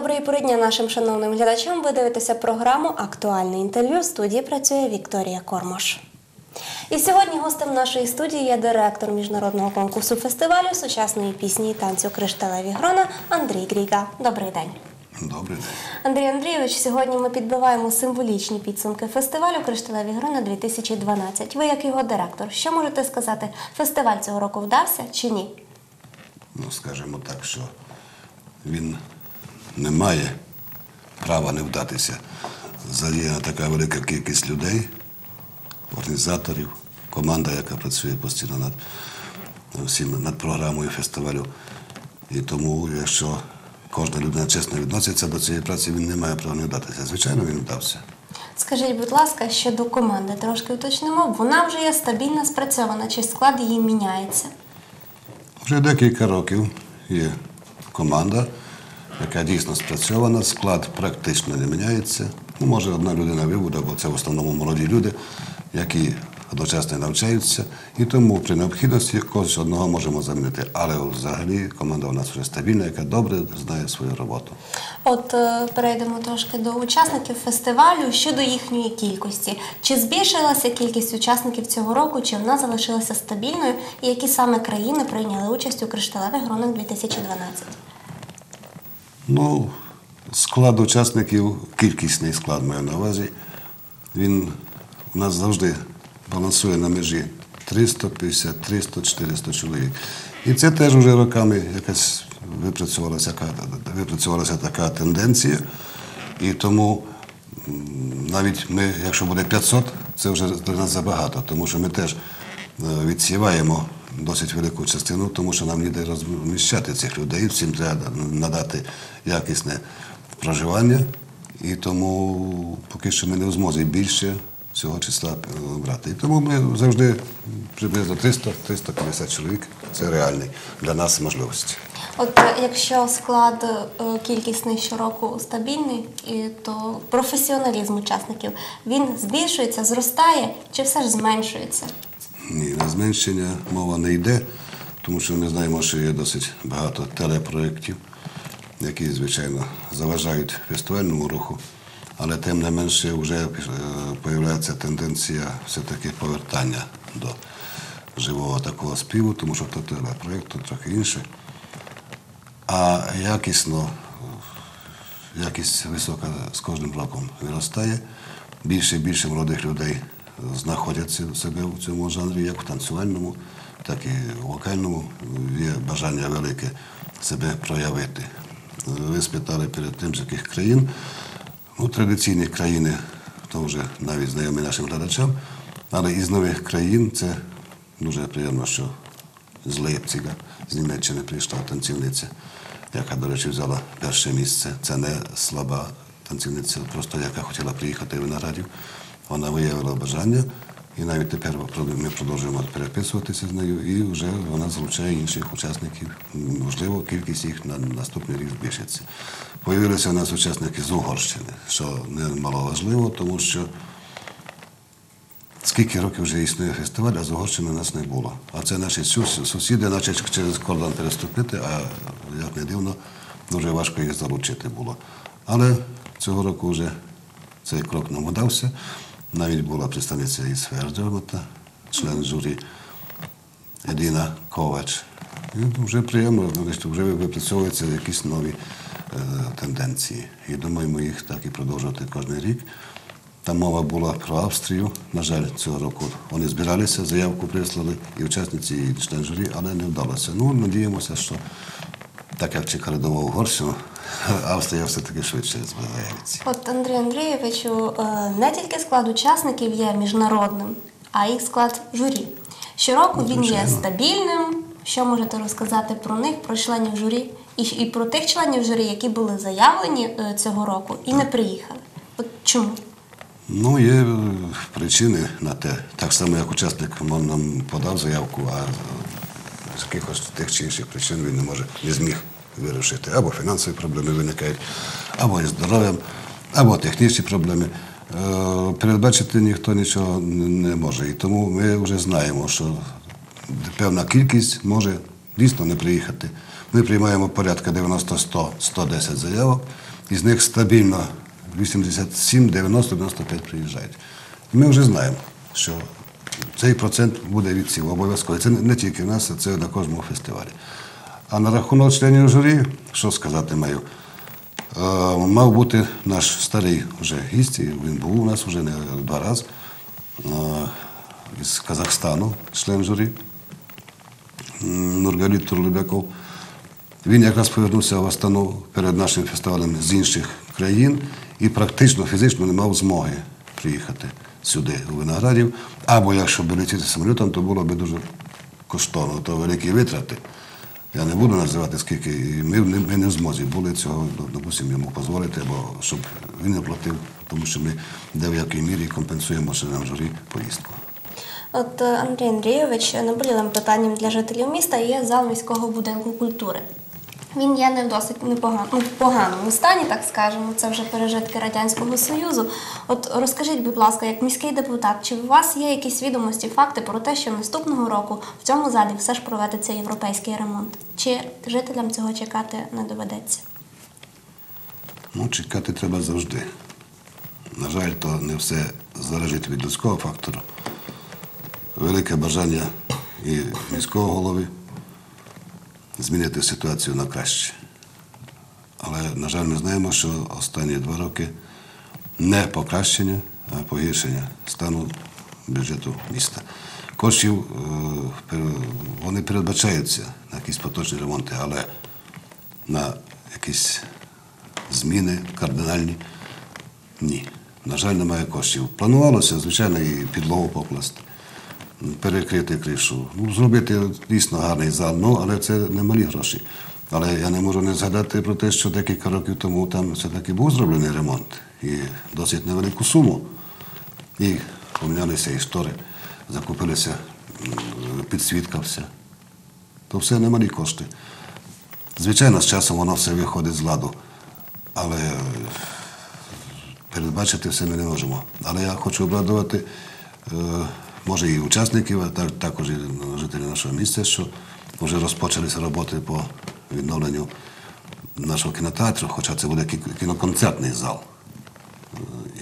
Доброї порідня нашим шановним глядачам. Ви дивитеся програму Актуальне інтерв'ю. В студії працює Вікторія Кормош. І сьогодні гостем нашої студії є директор міжнародного конкурсу фестивалю сучасної пісні і танцю Кришталеві Грона Андрій Гріга. Добрий день. Добрий день. Андрій Андрійович, сьогодні ми підбиваємо символічні підсумки фестивалю Кришталеві Грона 2012. Ви як його директор, що можете сказати? Фестиваль цього року вдався чи ні? Ну, скажімо так, що він не має права не вдатися. Задіяна така велика кількість людей, організаторів, команда, яка працює постійно над всім над програмою фестивалю. І тому, якщо кожна людина чесно відноситься до цієї праці, він не має права не вдатися. Звичайно, він вдався. Скажіть, будь ласка, щодо команди трошки уточнимо. Вона вже є стабільно спрацьована, чи склад її міняється? Вже декілька років є команда, яка дійсно спрацьована, склад практично не міняється. Ну, може, одна людина вибуде, бо це в основному молоді люди, які одночасно навчаються. І тому при необхідності когось одного можемо замінити. Але взагалі команда у нас вже стабільна, яка добре знає свою роботу. От е, перейдемо трошки до учасників фестивалю щодо їхньої кількості. Чи збільшилася кількість учасників цього року, чи вона залишилася стабільною? І які саме країни прийняли участь у кришталевих гронах 2012? Ну, склад учасників, кількісний склад маю на увазі, він у нас завжди балансує на межі 350, 300, 400 чоловік. І це теж вже роками якась випрацьовувалася, така- така тенденція. І тому навіть ми, якщо буде 500, це вже для нас забагато, тому що ми теж е, відсіваємо досить велику частину, тому що нам ніде розміщати цих людей, всім треба надати якісне проживання, і тому поки що ми не в змозі більше цього числа е, брати. І тому ми завжди приблизно 300-350 чоловік це реальні для нас можливості. От е, якщо склад е, кількісний щороку стабільний, то професіоналізм учасників він збільшується, зростає чи все ж зменшується? Ні, на зменшення мова не йде, тому що ми знаємо, що є досить багато телепроєктів, які, звичайно, заважають фестивальному руху, але тим не менше вже з'являється тенденція все-таки повертання до живого такого співу, тому що то телепроєкт, то трохи інше. А якісно, якість висока з кожним роком виростає. Більше і більше молодих людей знаходяться себе в цьому жанрі, як в танцювальному, так і в вокальному. Є бажання велике себе проявити. Ви спитали перед тим, з яких країн. Ну, традиційні країни, то вже навіть знайомі нашим глядачам, але із нових країн це дуже приємно, що з Лейпцига, з Німеччини прийшла танцівниця, яка, до речі, взяла перше місце. Це не слаба танцівниця, просто яка хотіла приїхати в Виноградів. Вона виявила бажання, і навіть тепер ми продовжуємо переписуватися з нею, і вже вона залучає інших учасників. Можливо, кількість їх на наступний рік збільшиться. Появилися у нас учасники з Угорщини, що немало важливо, тому що Скільки років вже існує фестиваль, а з Угорщини нас не було. А це наші сусіди, наче через кордон переступити, а як не дивно, дуже важко їх залучити було. Але цього року вже цей крок нам удався. Навіть була представниця із Фердермата, член журі Едіна Ковач. Вже приємно, вже випрацьовуються якісь нові е, тенденції. І думаємо їх так і продовжувати кожен рік. Там мова була про Австрію. На жаль, цього року вони збиралися, заявку прислали і учасниці, і член журі, але не вдалося. Ну, надіємося, що так як чекали до Угорщину, Австрія все-таки швидше з'явиться. От Андрій Андрійовичу, е, не тільки склад учасників є міжнародним, а й склад журі. Щороку він є стабільним. Що можете розказати про них, про членів журі і, і про тих членів журі, які були заявлені е, цього року і не приїхали? От чому? Ну, є е, причини на те. Так само, як учасник нам подав заявку, а з якихось тих чи інших причин він не може, не зміг вирішити. Або фінансові проблеми виникають, або із здоров'ям, або технічні проблеми. Е, Передбачити ніхто нічого не може. І тому ми вже знаємо, що певна кількість може дійсно не приїхати. Ми приймаємо порядка 90-100, 110 заявок. із них стабільно 87, 90, 95 приїжджають. І ми вже знаємо, що цей процент буде відсів обов'язково. Це не тільки в нас, це на кожному фестивалі. А на рахунок членів журі, що сказати маю, Е, мав бути наш старий вже гість, він був у нас вже не два рази е, із Казахстану, член журі Нургаліт Турлюбяков. Він якраз повернувся в Астану перед нашим фестивалем з інших країн і практично фізично не мав змоги приїхати сюди, у Виноградів. Або якщо б летіти самолітом, то було б дуже коштовно, то великі витрати. Я не буду називати скільки, ми, ми не в змозі були цього, допустимо, йому дозволити, або щоб він не платив, тому що ми де в якій мірі компенсуємо членам журі поїздку. От е, Андрій Андрійович наболілим питанням для жителів міста є зал міського будинку культури. Він є не в досить непогано, ну, в поганому стані, так скажемо. Це вже пережитки Радянського Союзу. От розкажіть, будь ласка, як міський депутат, чи у вас є якісь відомості, факти про те, що наступного року в цьому залі все ж проведеться європейський ремонт? Чи жителям цього чекати не доведеться? Ну, чекати треба завжди. На жаль, то не все залежить від людського фактору. Велике бажання і міського голови змінити ситуацію на краще. Але, на жаль, ми знаємо, що останні два роки не покращення, а погіршення стану бюджету міста. Коштів е, вони передбачаються на якісь поточні ремонти, але на якісь зміни кардинальні ні. На жаль, немає коштів. Планувалося, звичайно, і підлогу покласти, перекрити кришу, ну, зробити дійсно гарний зал, ну, але це немалі гроші. Але я не можу не згадати про те, що декілька років тому там все-таки був зроблений ремонт і досить невелику суму. І помінялися і штори, закупилися підсвітка вся. То все немалі кошти. Звичайно, з часом воно все виходить з ладу, але е, передбачити все ми не можемо. Але я хочу обрадувати, е, може, і учасників, а також і жителів нашого міста, що вже розпочалися роботи по відновленню нашого кінотеатру, хоча це буде кіноконцертний зал.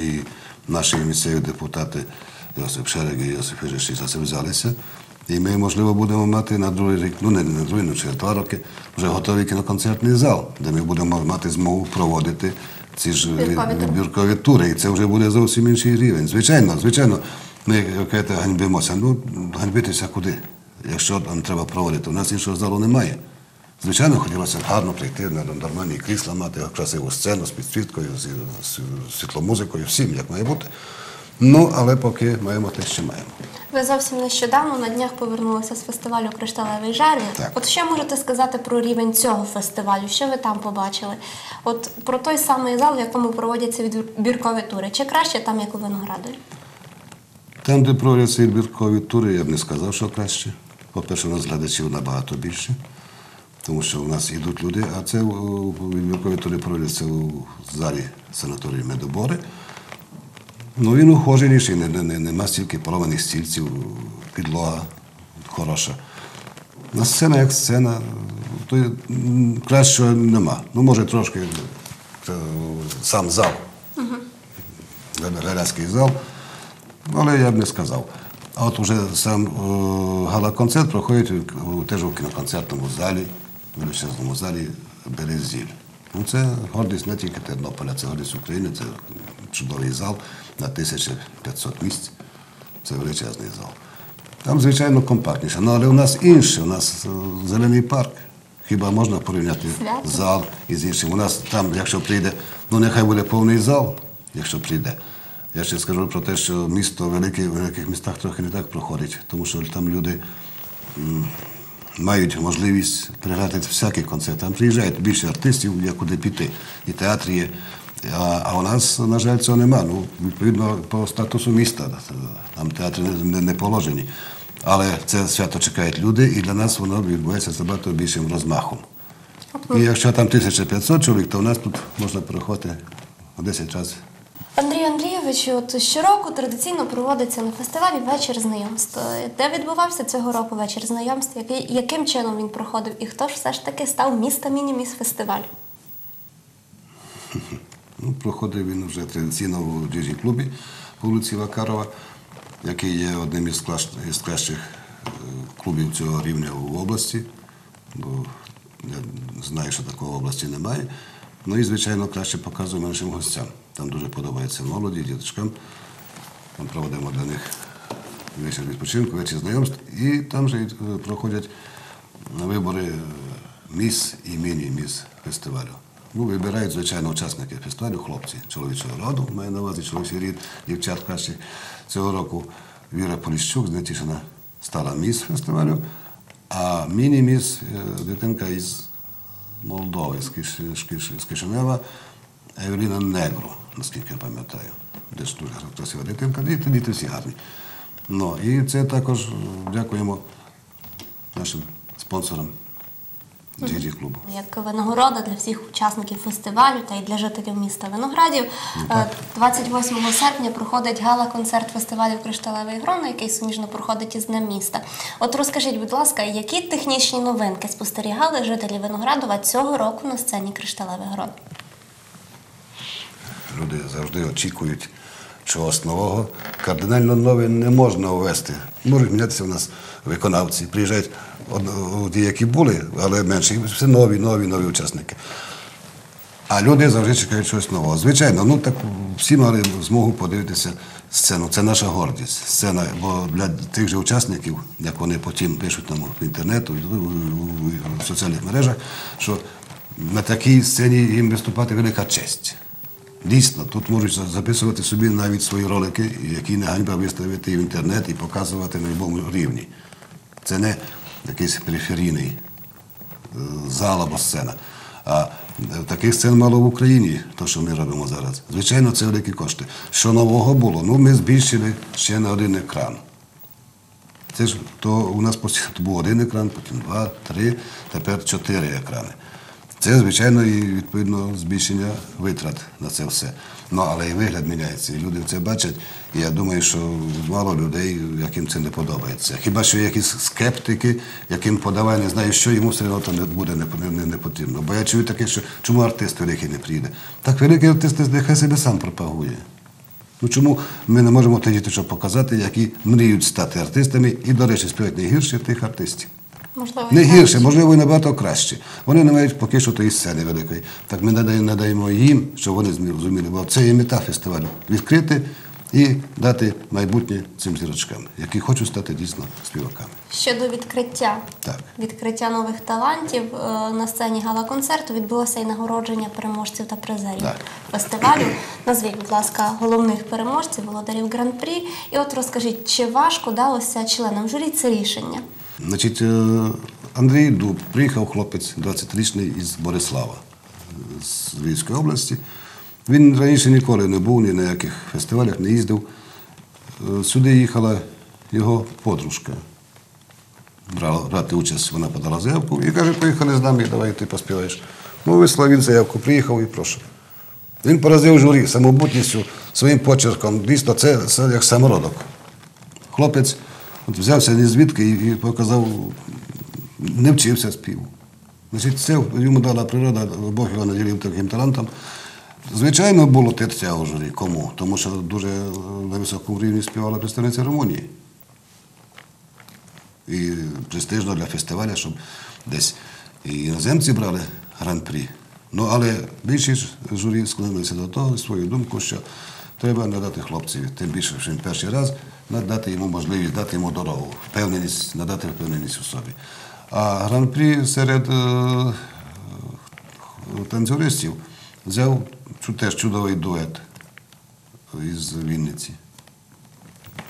Е, І наші місцеві депутати Йосип Шерек і Йосип Фежиші за це взялися. І ми, можливо, будемо мати на другий рік, ну не на другий, ну через два роки, вже готовий кіноконцертний зал, де ми будемо мати змогу проводити ці ж відбіркові тури. І це вже буде зовсім інший рівень. Звичайно, звичайно, ми кажете, ганьбимося. Ну, ганьбитися куди? Якщо нам треба проводити, у нас іншого залу немає. Звичайно, хотілося гарно прийти на нормальні крісла, мати красиву сцену з підсвіткою, з, з світломузикою, всім як має бути. Ну, але поки маємо те, що маємо. Ви зовсім нещодавно на днях повернулися з фестивалю Кришталевий. Так. От що можете сказати про рівень цього фестивалю? Що ви там побачили? От про той самий зал, в якому проводяться відбіркові тури. Чи краще там, як у Виноградові? Там, де проводяться відбіркові тури, я б не сказав, що краще. По-перше, у нас глядачів набагато більше, тому що у нас йдуть люди, а це відбіркові тури проводяться у залі санаторію Медобори. Ну, він ухоженіший, не, не, не, нема стільки поломаних стільців, підлога хороша. На сцена як сцена, то кращого нема. Ну, може, трошки е, сам зал. Галянський зал, але я б не сказав. А от уже сам е, гала-концерт проходить теж у кіноконцертному залі, в величезному залі Березіль. Ну, це гордість не тільки Тернополя, це гордість України, це чудовий зал на 1500 місць. Це величезний зал. Там, звичайно, компактніше. Ну, але у нас інше, у нас е, зелений парк. Хіба можна порівняти зал із іншим? У нас там, якщо прийде, ну нехай буде повний зал, якщо прийде. Я ще скажу про те, що місто велике, в великих містах трохи не так проходить, тому що там люди мають можливість приграти всякий концерт. Там приїжджають більше артистів, є куди піти. І театр є. А, а у нас, на жаль, цього нема. Ну, відповідно, по статусу міста. Там театри не, не, не положені. Але це свято чекають люди, і для нас воно відбувається з набагато більшим розмахом. І якщо там 1500 чоловік, то у нас тут можна переходити в 10 разів. Андрій Андрійович, от щороку традиційно проводиться на фестивалі вечір знайомств. Де відбувався цього року вечір знайомств? Який, яким чином він проходив? І хто ж все ж таки став міста міні-міс фестивалю? Ну, проходив він вже традиційно у діжі клубі по вулиці Вакарова, який є одним із, клаш- із кращих е, клубів цього рівня в області. Бо я знаю, що такого в області немає. Ну і, звичайно, краще показує меншим гостям. Там дуже подобається молоді, діточкам. Ми проводимо для них вечір відпочинку, вечір знайомств. І там же е, проходять вибори е, міс і міні-міс фестивалю. Ну, вибирають, звичайно, учасники фестивалю, хлопці чоловічого роду, маю на увазі чоловічий рід, дівчат кращих. Цього року Віра Поліщук з Нетішина стала міс фестивалю, а міні-міс е, дитинка із Молдови, з, Киш, з, Киш, з Кишинева, Евеліна Негро, наскільки я пам'ятаю. Десь дуже красива дитинка, діти, діти всі гарні. Ну, і це також е, дякуємо нашим спонсорам GG клубу. Як винагорода для всіх учасників фестивалю та й для жителів міста Виноградів. Е, 28 серпня проходить гала-концерт фестивалю Кришталевий грон, який суміжно проходить із Днем міста. От розкажіть, будь ласка, які технічні новинки спостерігали жителі Виноградова цього року на сцені Кришталевий грон? Люди завжди очікують чогось нового. Кардинально нове не можна ввести. Можуть мінятися в нас виконавці. Приїжджають ті, які були, але менше. Все нові, нові, нові учасники. А люди завжди чекають чогось нового. Звичайно, ну так всі мали змогу подивитися сцену. Це наша гордість. Сцена, бо для тих же учасників, як вони потім пишуть нам в інтернету, в- соціальних мережах, що на такій сцені їм виступати велика честь. Дійсно, тут можуть записувати собі навіть свої ролики, які не ганьба виставити в інтернет і показувати на будь-якому рівні. Це не якийсь периферійний е, зал або сцена. А е, таких сцен мало в Україні, то, що ми робимо зараз. Звичайно, це великі кошти. Що нового було? Ну, ми збільшили ще на один екран. Це ж то у нас був один екран, потім два, три, тепер чотири екрани. Це, звичайно, і відповідно збільшення витрат на це все. Ну, але і вигляд міняється. І люди це бачать. І я думаю, що мало людей, яким це не подобається. Хіба що якісь скептики, яким подавай, не знаю, що йому все одно не буде не, не, не потрібно. Бо я чую таке, що чому артист великий не приїде? Так великий артист нехай себе сам пропагує. Ну чому ми не можемо тих діточок показати, які мріють стати артистами і, до речі, співають не гірше тих артистів. Можливо, Не гірше, можливо, і набагато краще. Вони не мають поки що тої сцени великої. Так ми надаємо, їм, щоб вони змі- зуміли. Бо це є мета фестивалю відкрити і дати майбутнє цим зірочкам, які хочуть стати дійсно співаками. Щодо відкриття Так. відкриття нових талантів е, на сцені гала-концерту відбулося і нагородження переможців та призерів Так. фестивалю. Назвіть, будь ласка, головних переможців, володарів гран-прі. І от розкажіть, чи важко далося членам журі це рішення? Значить, е, Андрій Дуб приїхав хлопець 20-річний із Борислава е, з Львівської області. Він раніше ніколи не був ні на яких фестивалях, не їздив. Е, Сюди їхала його подружка. Брала брати участь, вона подала заявку і каже, поїхали з нами, давай ти поспіваєш. Ну, вислав він заявку, приїхав і прошу. Він поразив журі самобутністю, своїм почерком. Дійсно, це, це як самородок. Хлопець от взявся ні звідки і, показав, не вчився співу. Значить, це йому дала природа, Бог його наділив таким талантом. Звичайно, було терця у журі. Кому? Тому що дуже на високому рівні співала представниця Румунії. І престижно для фестивалю, щоб десь і іноземці брали гран-прі. Ну, але більшість журі склонилися до того, свою думку, що треба надати хлопцеві, тим більше, що він перший раз, надати йому можливість, дати йому дорогу, впевненість, надати впевненість у собі. А гран-прі серед е, танцюристів взяв теж чудовий дует із Вінниці.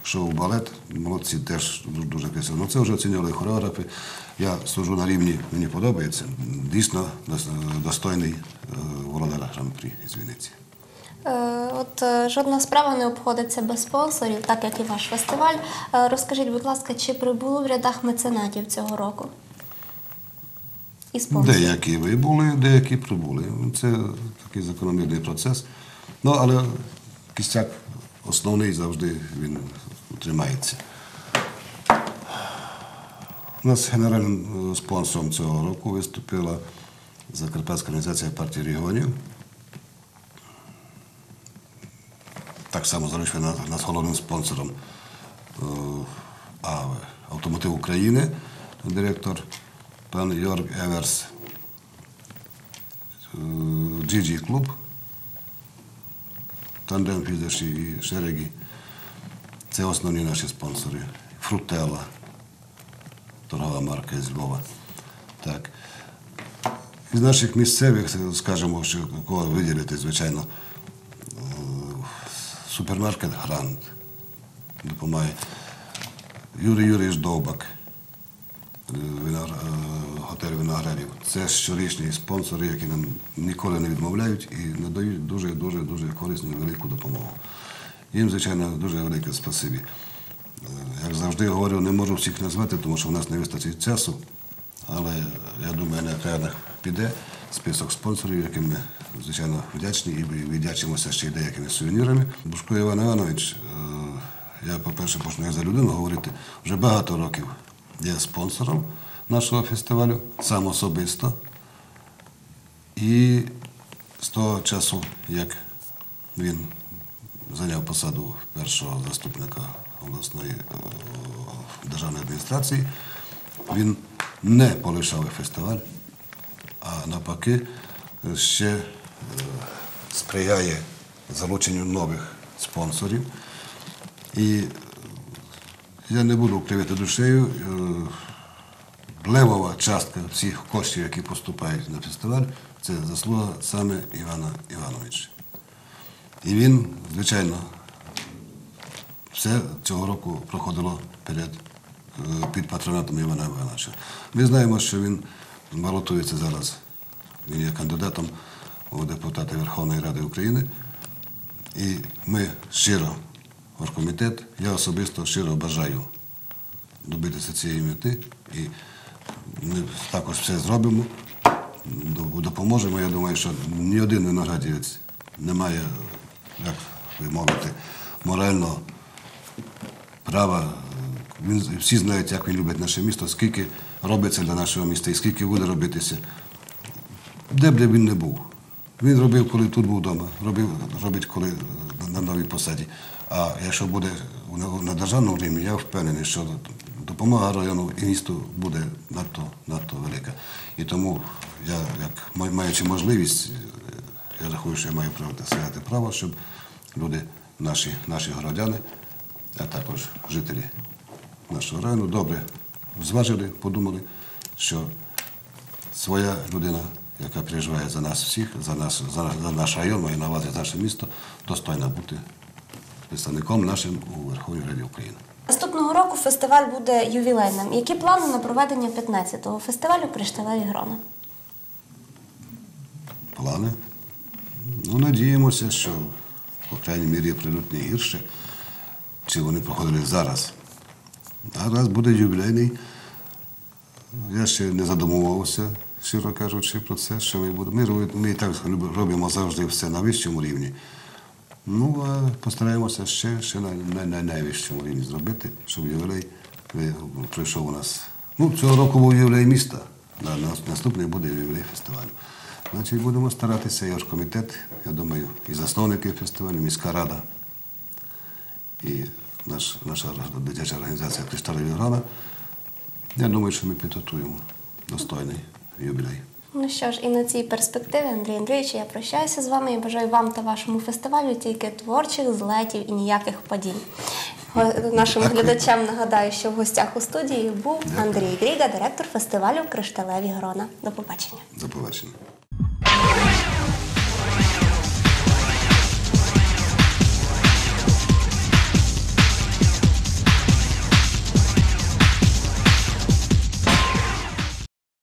Шоу балет, молодці теж дуже, красиво. Ну це вже оцінювали хореографи. Я служу на рівні, мені подобається. Дійсно достойний е, володар гран-прі із Вінниці. Е, От е, жодна справа не обходиться без спонсорів, так як і ваш фестиваль. Е, Розкажіть, будь ласка, чи прибуло в рядах меценатів цього року? І спонсорів. Деякі вибули, деякі прибули. Це такий закономірний процес. Ну, але кістяк основний завжди він тримається. У нас генеральним спонсором цього року виступила Закарпатська організація партії регіонів. Так само залишили нас, нас головним спонсором е, Автомотив України, директор пан Йорг Еверс, е, GG Клуб, Тандем Фідеш і Шерегі. Це основні наші спонсори. Фрутела, торгова марка з Львова. Так. Із наших місцевих, скажімо, що кого виділити, звичайно, супермаркет Грант допомагає. Юрій Юрійович Довбак, е, виногра- е, готель виноградів. Це щорічні спонсори, які нам ніколи не відмовляють і надають дуже, дуже, корисну велику допомогу. Їм, звичайно, дуже велике спасибі. Е, Як завжди говорю, не можу всіх назвати, тому що в нас не вистачить часу. Але я думаю, на піде список спонсорів, яким ми, звичайно, вдячні і віддячимося ще й деякими сувенірами. Бушко Іван Іванович, е, я, по-перше, почну як за людину говорити, вже багато років є спонсором нашого фестивалю, сам особисто. І з того часу, як він зайняв посаду першого заступника обласної е, державної адміністрації, він не полишав фестиваль, а навпаки ще е, сприяє залученню нових спонсорів. І е, я не буду кривити душею. е, Левова частка всіх коштів, які поступають на фестиваль, це заслуга саме Івана Івановича. І він, звичайно, все цього року проходило перед, під патронатом Івана Івановича. Ми знаємо, що він балотується зараз. Він є кандидатом у депутати Верховної Ради України. І ми щиро, оргкомітет, я особисто щиро бажаю добитися цієї мети. І ми також все зробимо, допоможемо. Я думаю, що ні один виноградівець не має, як ви мовите, морального права. Всі знають, як він любить наше місто, скільки робиться для нашого міста і скільки буде робитися. Де б він не був. Він робив, коли тут був вдома, робив, робить, коли на- новій посаді. А якщо буде на, державному рівні, я впевнений, що допомога району і місту буде надто, надто велика. І тому я, як маючи можливість, я рахую, що я маю право сказати право, щоб люди, наші, наші громадяни, а також жителі нашого району добре зважили, подумали, що своя людина, яка переживає за нас всіх, за, нас, за, за наш район, маю на увазі за наше місто, достойна бути представником нашим у Верховній Раді України. Наступного року фестиваль буде ювілейним. Які плани на проведення 15-го фестивалю Кришталеві Грона? Плани. Ну, надіємося, що, по крайній мірі, прийдуть не гірше, чи вони проходили зараз. А раз буде ювілейний, я ще не задумувався, щиро кажучи, про це, що ми будемо. Ми, ми і так робимо завжди все на вищому рівні. Ну, а постараємося ще, ще на, на, на найвищому рівні зробити, щоб ювілей ви- пройшов у нас. Ну, цього року був ювілей міста, на, на, наступний буде ювілей фестивалю. Значить, будемо старатися, і оргкомітет, я думаю, і засновники фестивалю, міська рада, і наш, наша дитяча організація Кришталеві Грана. Я думаю, що ми підготуємо достойний ювілей. Ну що ж, і на цій перспективі, Андрій Андрійович, я прощаюся з вами і бажаю вам та вашому фестивалю тільки творчих злетів і ніяких падінь. Нашим глядачам нагадаю, що в гостях у студії був Андрій Гріга, директор фестивалю Кришталеві Грона. До побачення. До побачення.